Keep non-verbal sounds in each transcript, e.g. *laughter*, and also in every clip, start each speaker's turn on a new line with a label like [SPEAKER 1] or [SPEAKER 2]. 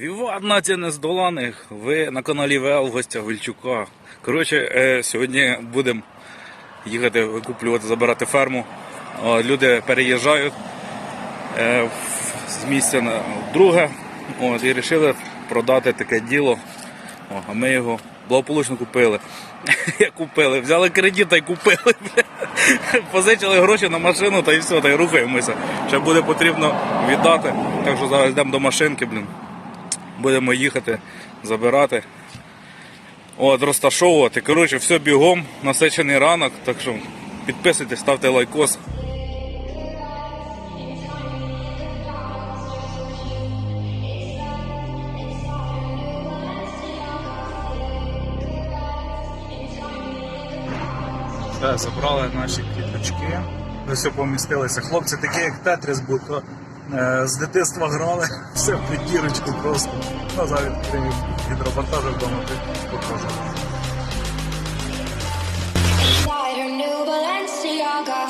[SPEAKER 1] Віват нація нездоланих. Ви на каналі ВЛ в гостях Вільчука. Коротше, е, сьогодні будемо їхати викуплювати, забирати ферму. О, люди переїжджають е, з місця на друге. От, і вирішили продати таке діло. О, а ми його благополучно купили. *laughs* Купили? Взяли кредит та й купили. *laughs* Позичили гроші на машину та й все, та й рухаємося. Ще буде потрібно віддати. Так що зараз йдемо до машинки, блін. Будемо їхати, забирати. От, розташовувати. Коротше, все бігом, насичений ранок. Так що підписуйтесь, ставте лайкос. Забрали наші квіточки. Все помістилися. Хлопці такі, як Тетріс, будто е, з дитинства грали, все в притірочку просто. Ну, зараз відкрию гідропортажу вдома покажу.
[SPEAKER 2] New Balenciaga.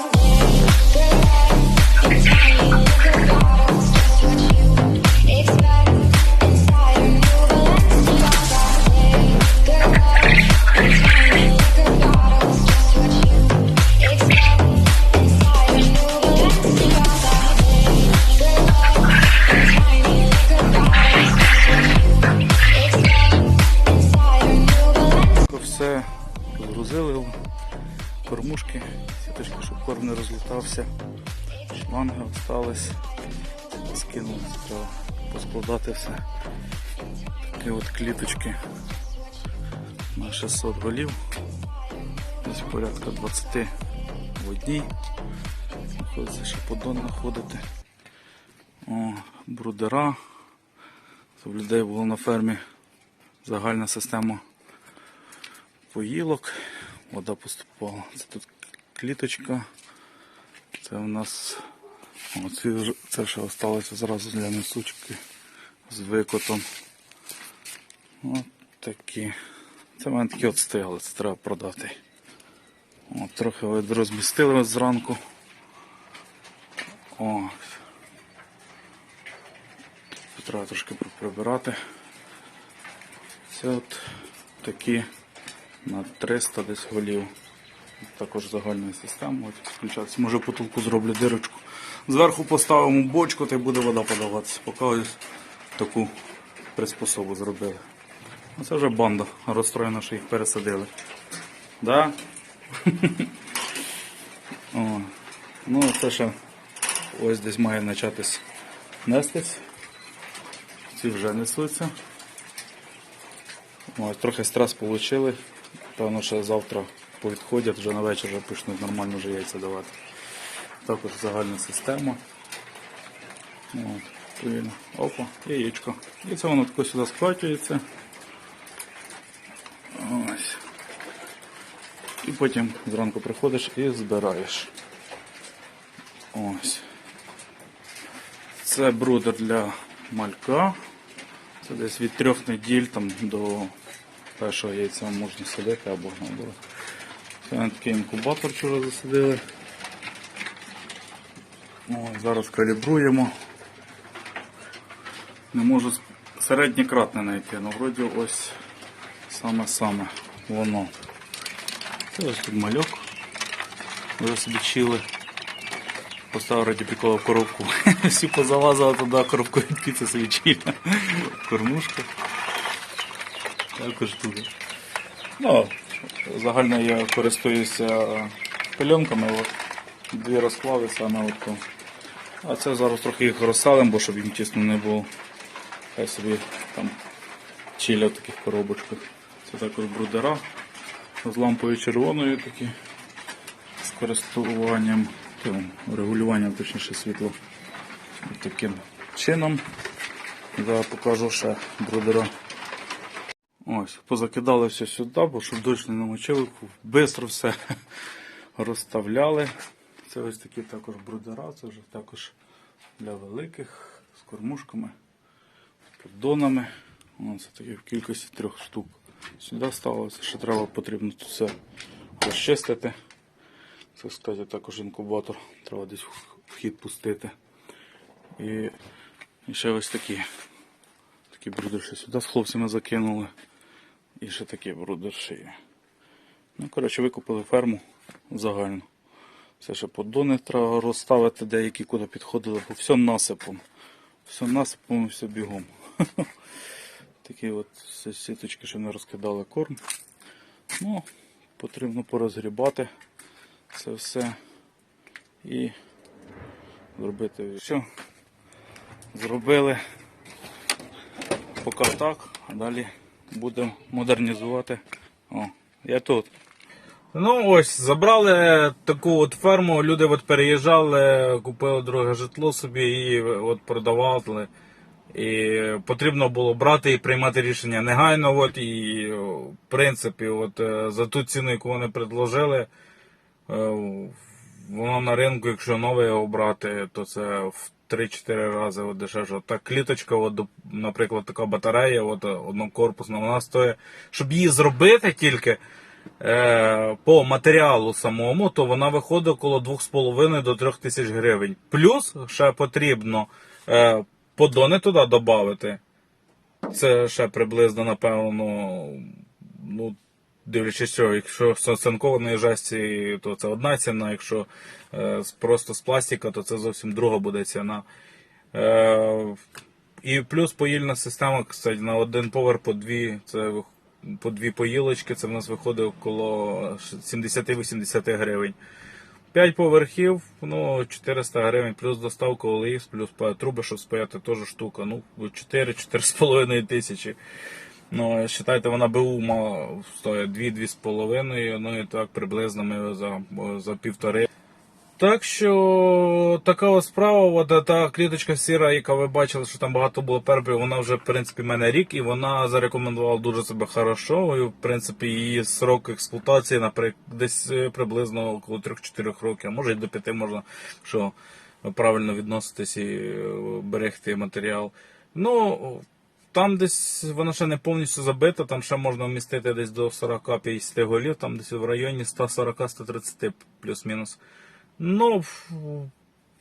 [SPEAKER 1] Кормушки, сіточки, щоб корм не розлітався. Шланги остались. Скинули, треба поскладати все. Такі от кліточки на 600 голів. Десь порядка 20 в одній. Знаходиться ще подон знаходити. О, брудера. В людей було на фермі загальна система поїлок, вода поступала. Це тут кліточка. Це у нас о, ці вже- це ще залишилося зразу для несучки з викотом. От такі. Це мене такі от стояли, це треба продати. От, трохи розмістили зранку. О. Треба трошки прибирати. Це от такі на 300 десь голів. Також загальна система. Включатися. Може потолку зроблю дирочку. Зверху поставимо бочку та й буде вода подаватися. Поки ось таку приспособу зробили. А це вже банда розстроєна, що їх пересадили. Да? *laughs* О. Ну, це ще ось десь має початись нестись. Ці вже несуться. Ось, трохи стрес отримали. Певно, що завтра повідходять, вже на вечір вже почнуть нормально вже яйця давати. Також загальна система. От. Опа, яєчко. І це воно тако сюди сплачується. Ось. І потім зранку приходиш і збираєш. Ось. Це брудер для малька. Це десь від трьох неділь там, до першого яйця можна садити або наоборот. Це такий інкубатор вчора засадили. О, зараз калібруємо. Не можу с- середньократне знайти, але вроді ось саме-саме воно. Це ось тут мальок. Вже собі чили. Поставив радіопікову коробку. *laughs* Всі позалазили туди коробку від піци собі чили. Кормушка. Також тут. Ну, загально я користуюся пельонками. От. Дві розклали саме от. А це зараз трохи їх розсалим, бо щоб їм тісно не було. Хай собі там чиля в таких коробочках. Це також брудера з лампою червоною такі. З користуванням, тим, регулюванням точніше світло. Таким чином. Зараз покажу ще брудера. Ось, позакидали все сюди, бо щоб дощ не намочили, швидко все *laughs* розставляли. Це ось такі також брудера, це вже також для великих з кормушками, з піддонами. Це такі в кількості трьох штук. Сюди ставилося, ще треба потрібно тут все розчистити. Це, кстати, також інкубатор, треба десь в хід пустити. І, і ще ось такі. Такі
[SPEAKER 3] Такий брудер сюди з хлопцями закинули. І ще такий брудер ще. Ну, коротше, викупили ферму загально. Це ще поддони треба розставити, деякі куди підходили, по всьому насипом. Все насипом все бігом. *laughs* Такі от сіточки, що не розкидали корм. Ну, потрібно порозгрібати це все і зробити все. Зробили поки так, а далі будемо модернізувати. О, я тут.
[SPEAKER 1] Ну ось, забрали таку от ферму, люди от переїжджали, купили друге житло собі і от продавали. І потрібно було брати і приймати рішення негайно. От, і в принципі, от, е, за ту ціну, яку вони предложили, е, воно на ринку, якщо нове його брати, то це в 3-4 рази от дешевше. Та кліточка, от, наприклад, така батарея, от, е, однокорпусна, вона стоїть, щоб її зробити тільки е, по матеріалу самому, то вона виходить около 2,5 до 3 тисяч гривень. Плюс ще потрібно е, подони туди додати. Це ще приблизно, напевно, ну, дивлячись, що якщо оцинкованої жесті, то це одна ціна, якщо е, просто з пластика, то це зовсім друга буде ціна. Е, і плюс поїльна система, кстати, на один поверх по дві, це по дві поїлочки, це в нас виходить около 70-80 гривень. 5 поверхів, ну 400 гривень, плюс доставка OLX, плюс труби, щоб спаяти, теж штука. Ну, 4-4,5 тисячі. Ну, вважайте, вона БУ мала стоїть 2-2,5, ну і так приблизно ми за, за півтори. Так що така ось справа, от та кліточка сіра, яка ви бачили, що там багато було пербів, вона вже в принципі в мене рік, і вона зарекомендувала дуже себе хорошо. І в принципі її срок експлуатації, наприклад, десь е, приблизно около 3-4 років, а може і до 5 можна, що правильно відноситись і е, берегти матеріал. Ну, там десь вона ще не повністю забита, там ще можна вмістити десь до 40-50 голів, там десь в районі 140-130 плюс-мінус. Ну,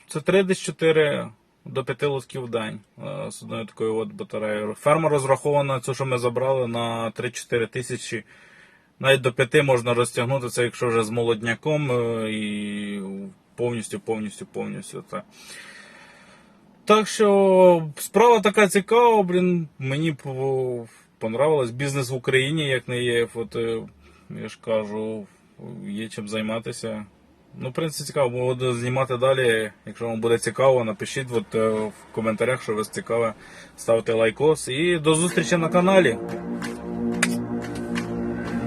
[SPEAKER 1] це 3 десь 4 до 5 лотків в день е, з одною такою от батареєю. Ферма розрахована, цю, що ми забрали, на 3-4 тисячі. Навіть до 5 можна розтягнути це, якщо вже з молодняком е, і повністю, повністю, повністю. Це. Так що справа така цікава, блін. Мені по- понравилось. Бізнес в Україні, як не є. От, е, я ж кажу, є чим займатися. Ну, в принципі, цікаво, буду знімати далі. Якщо вам буде цікаво, напишіть от, е, в коментарях, що вас цікаве. Ставте лайкос. І до зустрічі на каналі.